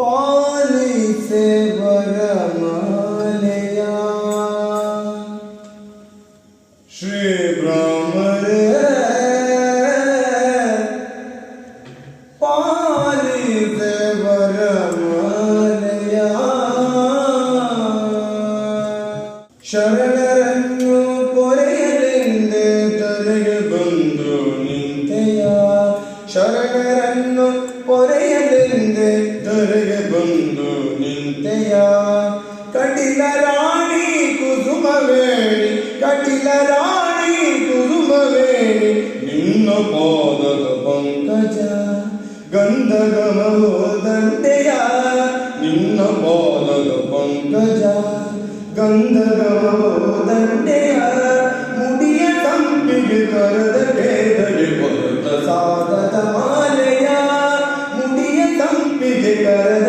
पानी से वरमालया श्री भ्रमर पानी से वरमालया ശരണരഞ്ഞു പൊരയലിന്റെ തലയിൽ ബന്ധു നിന്തയാ ശരണരഞ്ഞു പൊരയലിന്റെ ನಿಂತೆಯ ಕಟಿಲ ರಾಣಿ ಕುಸುಮವೇಣಿ ಕಟಿಲ ರಾಣಿ ಕುಸುಮವೇಣಿ ನಿನ್ನ ಪಾದದ ಪಂಕಜ ಗಂಧಗಮೋ ದಂಡೆಯ ನಿನ್ನ ಪಾದದ ಪಂಕಜ ಗಂಧಗಮೋ ದಂಡೆಯ ಮುಡಿಯ ತಂಪಿಗೆ ಕರೆದ ಕೇದಗೆ ಹೊರತ ಸಾಗದ ಮಾಲೆಯ ಮುಡಿಯ ತಂಪಿಗೆ ಕರೆದ ಕೇದಗೆ